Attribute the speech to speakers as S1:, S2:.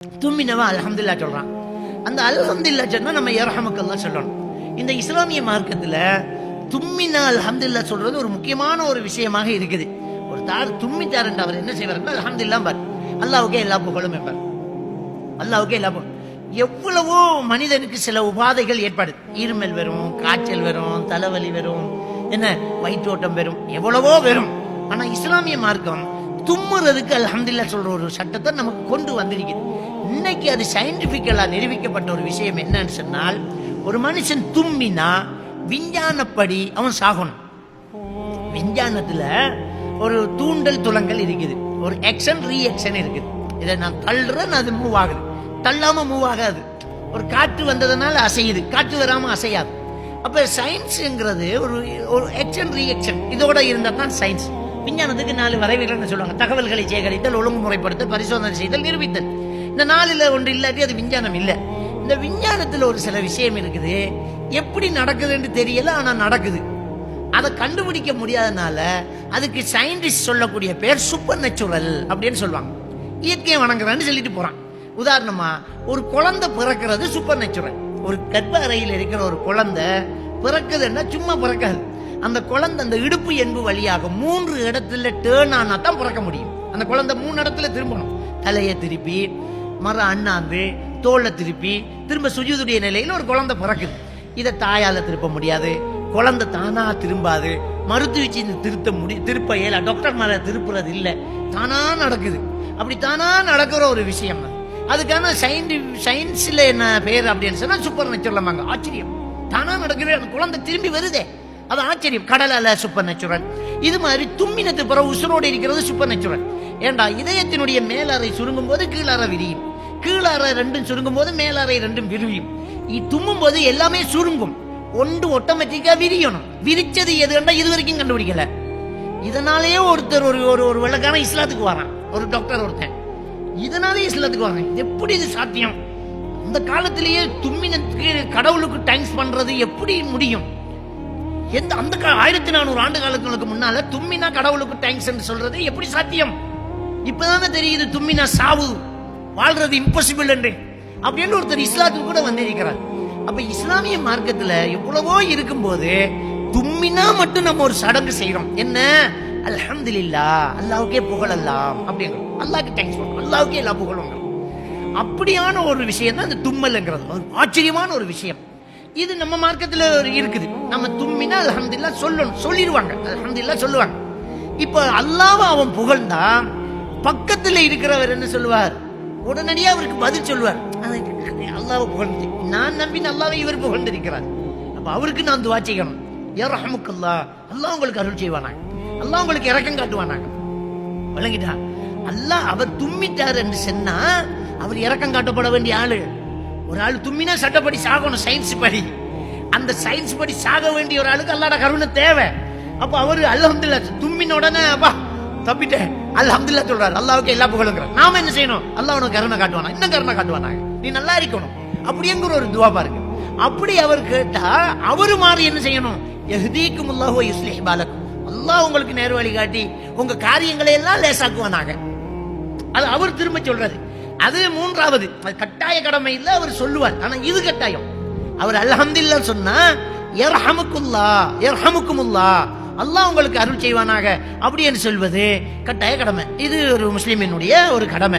S1: தும்மினவா அலமதுல்லா சொல்றான். அந்த அல்ஹம்துலில்லா சொன்னா நம்ம இரஹமுக்கெல்லாம் சொல்லணும். இந்த இஸ்லாமிய மார்க்கத்துல தும்மினா அலமதுல்லா சொல்றது ஒரு முக்கியமான ஒரு விஷயமாக இருக்குது. ஒரு தார் தும்மிட்டார் என்று அவர் என்ன செய்வார் அல்ஹம்துலில்லா பார். அல்லாவுக்கே எல்லா புகழும் வைப்பார் அல்லாவுக்கே எல்லா புகழும். எவ்வளவோ மனிதனுக்கு சில உபாதைகள் ஏற்படுது இருமல் வரும் காய்ச்சல் வரும் தலைவலி வரும் என்ன வயிற்றோட்டம் வரும் எவ்வளவோ வரும். ஆனா இஸ்லாமிய மார்க்கம் தும்முறதுக்கு அலமதுல்லா சொல்ற ஒரு சட்டத்தை நமக்கு கொண்டு வந்திருக்குது. இன்னைக்கு அது சயின்டிபிக்கலா நிரூபிக்கப்பட்ட ஒரு விஷயம் என்னன்னு சொன்னால் ஒரு மனுஷன் தும்மினா விஞ்ஞானப்படி அவன் சாகணும். விஞ்ஞானத்துல ஒரு தூண்டல் துலங்கல் இருக்குது. ஒரு ஆக்ஷன் ரியாக்ஷன் இருக்குது. இதை நான் தள்ளுறேன் அது மூவ் ஆகுது. தள்ளாம மூவ் ஆகாது. ஒரு காற்று வந்ததுனால அசையுது. காற்று வராம அசையாது. அப்ப சயின்ஸ்ங்கிறது ஒரு ஒரு ஆக்ஷன் ரியாக்ஷன் இதோட இருந்தா தான் சயின்ஸ் விஞ்ஞானத்துக்கு நாலு வரைவுகள்னு சொல்லுவாங்க. தகவல்களை சேகரித்தல் ஒழுங்குமுறைப்படுத்தல் பரிசோதனை செய்தல் நிரூபித்தல். இந்த நாளில் ஒன்று இல்லாட்டி அது விஞ்ஞானம் இல்லை. இந்த விஞ்ஞானத்தில் ஒரு சில விஷயம் இருக்குது. எப்படி நடக்குதுன்னு தெரியல ஆனால் நடக்குது. அதை கண்டுபிடிக்க முடியாதனால அதுக்கு சயின்டிஸ்ட் சொல்லக்கூடிய பேர் சூப்பர் நேச்சுரல் அப்படின்னு சொல்லுவாங்க. இயற்கையை வணங்குறான்னு சொல்லிட்டு போகிறான் உதாரணமா ஒரு குழந்தை பிறக்கிறது சூப்பர் நேச்சுரல் ஒரு கர்ப்ப அறையில் இருக்கிற ஒரு குழந்தை பிறக்குதுன்னா சும்மா பிறக்காது. அந்த குழந்தை அந்த இடுப்பு என்பு வழியாக மூன்று இடத்துல டேர்ன் ஆனா தான் பிறக்க முடியும். அந்த குழந்தை மூணு இடத்துல திரும்பணும். தலையை திருப்பி மர அண்ணாந்து தோலை திருப்பி திரும்ப சுஜிதுடைய நிலையில் ஒரு குழந்தை பிறக்குது. இதை தாயால திருப்ப முடியாது. குழந்தை தானா திரும்பாது. மருத்துவ இந்த திருத்த முடி திருப்ப இயல டாக்டர் மேல திருப்புறது இல்லை. தானா நடக்குது. அப்படி தானா நடக்கிற ஒரு விஷயம் அது. அதுக்கான சயின்டி சயின்ஸ்ல என்ன பேர் அப்படின்னு சொன்னா சூப்பர் நேச்சுரல் ஆச்சரியம். தானா நடக்குது. அந்த குழந்தை திரும்பி வருதே. அது ஆச்சரியம். கடல் அல சூப்பர் நேச்சுரல் இது மாதிரி தும்மினத்து பிறகு உசுரோடு இருக்கிறது சூப்பர் நேச்சுரல் ஏண்டா இதயத்தினுடைய மேலறை சுருங்கும் போது கீழறை விரியும். கீழறை ரெண்டும் சுருங்கும் போது மேலறை ரெண்டும் விரியும். தும்மும் போது எல்லாமே சுருங்கும். ஒன்று ஒட்டோமேட்டிக்கா விரியணும். விரிச்சது எதுன்னா இது வரைக்கும் கண்டுபிடிக்கல. இதனாலேயே ஒருத்தர் ஒரு ஒரு ஒரு விளக்கான இஸ்லாத்துக்கு வரான். ஒரு டாக்டர் ஒருத்தன். இதனாலே இஸ்லாத்துக்கு வரான். எப்படி இது சாத்தியம்? அந்த காலத்திலேயே தும்மினத்துக்கு கடவுளுக்கு தேங்க்ஸ் பண்றது எப்படி முடியும்? எந்த அந்த ஆயிரத்தி நானூறு ஆண்டு காலங்களுக்கு முன்னால தும்மினா கடவுளுக்கு தேங்க்ஸ் சொல்றது எப்படி சாத்தியம்? இப்பதானே தெரியுது தும்மினா சாவு. வாழ்றது இம்பாசிபிள் என்று. அப்படின்னு ஒருத்தர் இஸ்லாத்துக்கு கூட வந்திருக்கிறார். அப்ப இஸ்லாமிய மார்க்கத்துல எவ்வளவோ இருக்கும்போது தும்மினா மட்டும் நம்ம ஒரு சடங்கு செய்யறோம் என்ன? அல்ஹம்துலில்லா அல்லாவுக்கே புகழல்லாம் அப்படிங்கிறோம் அல்லாவுக்கு தேங்க்ஸ் பண்றோம் அல்லாவுக்கே எல்லா புகழும் அப்படியான ஒரு விஷயம் தான் இந்த தும்மல்ங்கிறது. ஒரு ஆச்சரியமான ஒரு விஷயம். இது நம்ம மார்க்கத்தில் ஒரு இருக்குது. நம்ம தும்மினா அலமதுல்லா சொல்லணும். சொல்லிடுவாங்க. அலமதுல்லா சொல்லுவாங்க. இப்போ அல்லாஹ் அவன் புகழ்ந்தா பக்கத்தில் இருக்கிறவர் என்ன சொல்லுவார்? உடனடியாக அவருக்கு பதில் சொல்லுவார். அல்லாஹ் புகழ்ந்து நான் நம்பி நல்லாவே இவர் புகழ்ந்திருக்கிறார். அப்போ அவருக்கு நான் துவா செய்யணும். யர்ஹமுக்கல்லா அல்லாஹ் உங்களுக்கு அருள் செய்வானாங்க அல்லாஹ் உங்களுக்கு இறக்கம் காட்டுவானாங்க விளங்கிட்டா? அல்லாஹ் அவர் தும்மிட்டார் என்று சொன்னா அவர் இறக்கம் காட்டப்பட வேண்டிய ஆளு ஒரு ஆள் தும்மினா சட்டப்படி சாகணும் சயின்ஸ் படி. அந்த சயின்ஸ் படி சாக வேண்டிய ஒரு ஆளுக்கு அல்லாட கருணை தேவை. அப்போ அவரு அல்ஹம்துலில்லா தும்மின உடனே அப்பா தப்பிட்டேன். அல்ஹம்துலில்லா சொல்றாரு அல்லாவுக்கு எல்லா புகழுங்கிறார். நாம என்ன செய்யணும்? அல்லாஹ் உனக்கு கருணை காட்டுவானா? இன்னும் கருணை காட்டுவானாங்க நீ நல்லா இருக்கணும். அப்படிங்கிற ஒரு துவா பாருங்க. அப்படி அவர் கேட்டா அவரு மாறி என்ன செய்யணும்? எஹ்தீக்கும் அல்லாஹோ இஸ்லிஹ் பாலக்கும். அல்லாஹ் உங்களுக்கு நேர் வழி காட்டி உங்க காரியங்களை எல்லாம் லேசாக்குவானாங்க அது அவர் திரும்ப சொல்றாரு. அது மூன்றாவது. அது கட்டாய கடமை இல்ல அவர் சொல்லுவார். ஆனா இது கட்டாயம். அவர் அல்ஹம்துலில்லா சொன்னா யர்ஹமுக்குல்லா யர்ஹமுக்குமுல்லா அல்லாஹ் உங்களுக்கு அருள் செய்வானாக. அப்படி என்று சொல்வது கட்டாய கடமை. இது ஒரு முஸ்லிமினுடைய ஒரு கடமை.